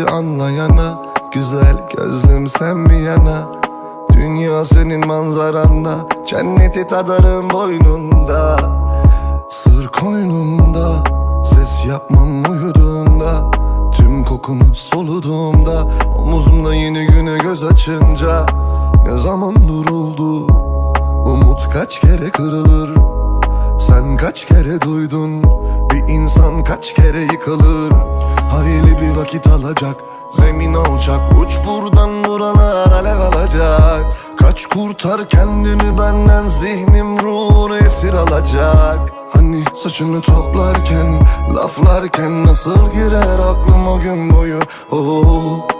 sadece anlayana Güzel gözlüm sen bir yana? Dünya senin manzaranda Cenneti tadarım boynunda. Sır koynumda Ses yapmam uyuduğunda Tüm kokunu soluduğumda Omuzumda yeni güne göz açınca. Ne zaman duruldu? Umut kaç kere kırılır sen kaç kere duydun? Bir insan kaç kere yıkılır? Hayli bir vakit alacak Zemin alçak Uç buradan buralar alev alacak. Kaç kurtar kendini benden Zihnim ruhunu esir alacak. Hani saçını toplarken Laflarken nasıl girer aklım o gün boyu? Oh, Uykum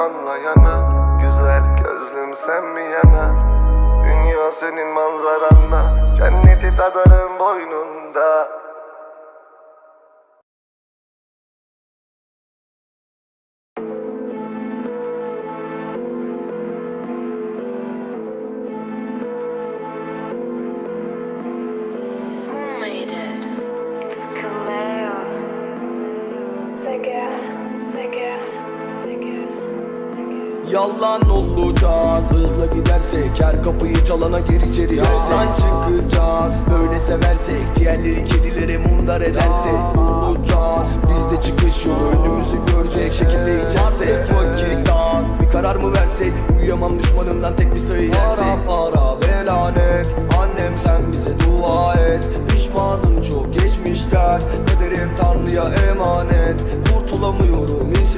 anlayana Güzel gözlüm sen mi yana? Dünya senin manzaranda Cenneti tadarım boynunda Yalan olacağız. Hızla gidersek her kapıyı çalana gir içeri Yalan. Çıkacağız. Böyle seversek Ciğerleri kedilere mundar edersek. Olacağız. Bizde çıkış yolu önümüzü görecek Şekilde içersek. Vakit az. Bir karar mı versek? Uyuyamam düşmanımdan tek bir sayı yersek. Para para ve lanet Annem sen bize dua et. Pişmanım çok geçmişten. Kaderim Tanrı'ya emanet. Kurtulamıyorum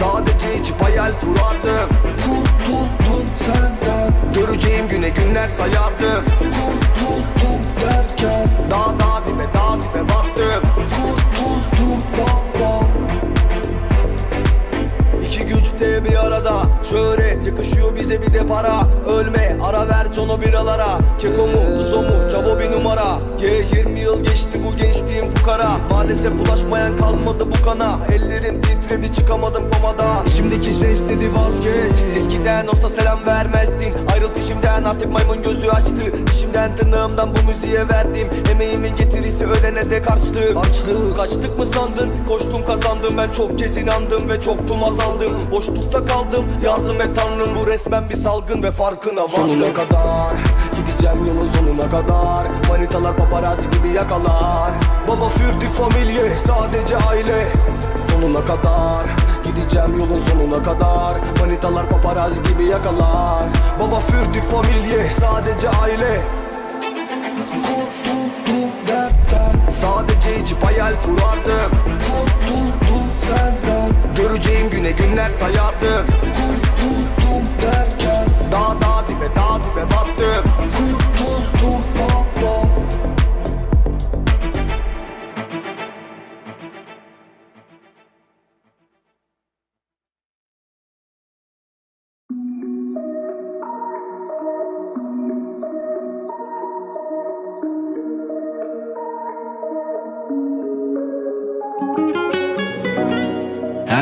Sadece içip hayal kurardım. Kurtuldum senden. Göreceğim güne günler sayardım. Kurtuldum derken Dağ dağ dibe dağ dibe battım Kurtuldum baba. İki güç de bir arada. Şöhret yakışıyor bize bir de para. Ölme ara ver cano biralara. Keko mu Uzo mu Cavo bir numara. Ye 20 yıl geçti bu gençliğim fukara. Maalesef bulaşmayan kalmadı bu kana. Ellerim titredi çıkamadım komadan Şimdiki ses dedi vazgeç. Eskiden olsa selam vermezdin. Ayrıl peşimden artık maymun gözü açtı. Dişimden tırnağımdan bu müziğe verdim. Emeğimin getirisi ölene de karşılık. Açlık Kaçtık mı sandın? Koştum kazandım. Ben çok kez inandım ve çoktum azaldım. Boşlukta kaldım yardım et tanrım Bu resmen bir salgın ve farkına vardım. Sonuna kadar gideceğim yolun sonuna kadar. Manitalar paparazzi gibi yakalar. Baba fürdü familye sadece aile. Sonuna kadar Gideceğim yolun sonuna kadar. Manitalar paparazzi gibi yakalar. Baba fürdü familye sadece aile. Kurtuldum dertten Sadece içip hayal kurardım. Kurtuldum senden. Göreceğim güne günler sayardım. Kurtuldum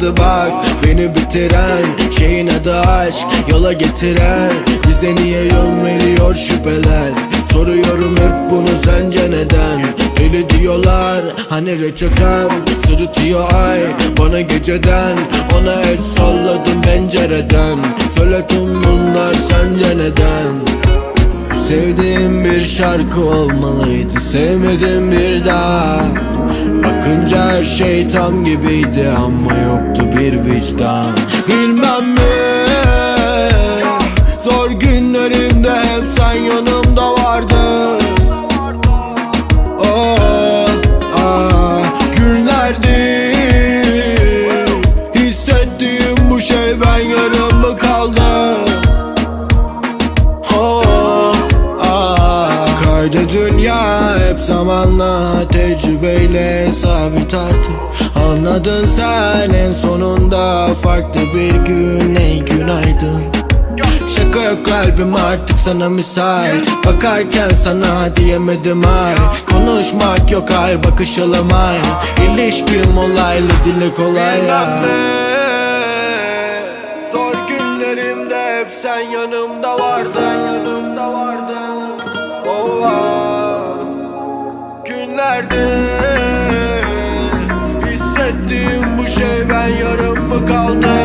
Yaramadı bak beni bitiren Şeyin adı aşk yola getiren Bize niye yön veriyor şüpheler? Soruyorum hep bunu sence neden? Deli diyorlar hani reçetem Sırıtıyor ay bana geceden Ona el salladım pencereden. Söyle tüm bunlar sence neden Sevdiğim bir şarkı olmalıydı Sevmedim bir daha. Bakınca her şey tam gibiydi Ama yoktu bir vicdan sabit artık. Anladın sen en sonunda Farklı bir gün. Ey günaydın. Şaka yok kalbim artık sana müsait. Bakarken sana diyemedim ay. Konuşmak yok ay bakışalım ay İlişkim olaylı dili kolay ya. Zor günlerimde hep sen yanımda vardın. Yanımda vardın. Oh ah. Yarım mı kaldım